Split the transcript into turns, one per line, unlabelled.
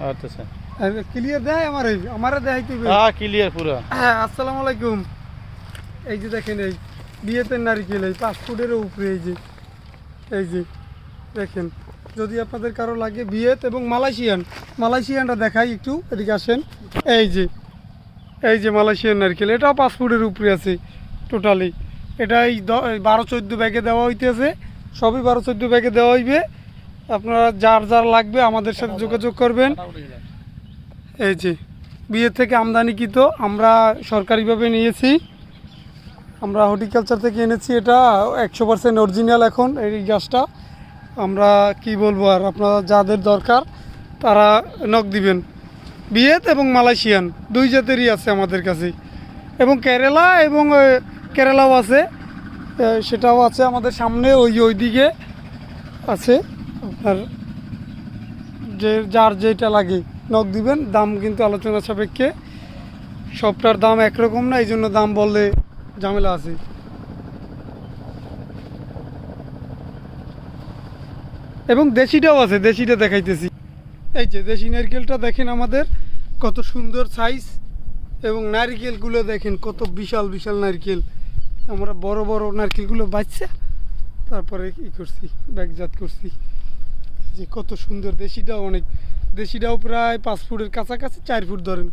আচ্ছা sir
clear দেয় আমার? এই আমারে দেয় তুই
হ্যাঁ ক্লিয়ার পুরো।
হ্যাঁ আসসালামু আলাইকুম। এই যে দেখেন এই বিয়েতে নারিকেল এই পাঁচ ফুটেরও উপরে এই যে এই যে দেখেন। যদি আপনাদের কারও লাগে বিয়েত এবং মালয়েশিয়ান মালয়েশিয়ানটা দেখাই একটু এদিকে আসেন। এই যে এই যে মালয়েশিয়ান নারকেল এটাও পাঁচ ফুটের উপরে আছে টোটালি এটা এই দ- বারো চোদ্দ ব্যাগে দেওয়া হইতেছে সবই বারো চোদ্দ ব্যাগে দেওয়া হইবে। আপনারা যার যার লাগবে আমাদের সাথে যোগাযোগ করবেন। এই যে, বিয়ে থেকে আমদানিকৃত আমরা সরকারিভাবে নিয়েছি। আমরা হর্টিকালচার থেকে এনেছি এটা, একশো পার্সেন্ট অরিজিনাল এখন এই গাছটা। আমরা কি বলব আর, আপনারা যাদের দরকার তারা নখ দিবেন। বিয়েত এবং মালয়েশিয়ান, দুই জাতেরই আছে আমাদের কাছে। এবং কেরালা এবং কেরালাও আছে। সেটাও আছে আমাদের সামনে, ওই ওই দিকে আছে। আপনার যে, যার যেটা লাগে নখ দিবেন, দাম কিন্তু আলোচনা সাপেক্ষে। সবটার দাম একরকম না এই জন্য দাম বললে ঝামেলা আছে। এবং দেশিটাও আছে, দেশিটা দেখাইতেছি। এই যে, দেশি নারকেলটা দেখেন আমাদের, কত সুন্দর সাইজ এবং নারকেলগুলো দেখেন, কত বিশাল বিশাল নারকেল। আমরা বড় বড় নারকেলগুলো বাচ্চা তারপরে কি করছি, ব্যাগজাত করছি। যে কত সুন্দর দেশিটাও অনেক দেশিটাও প্রায় পাঁচ ফুটের কাছাকাছি চার ফুট ধরেন।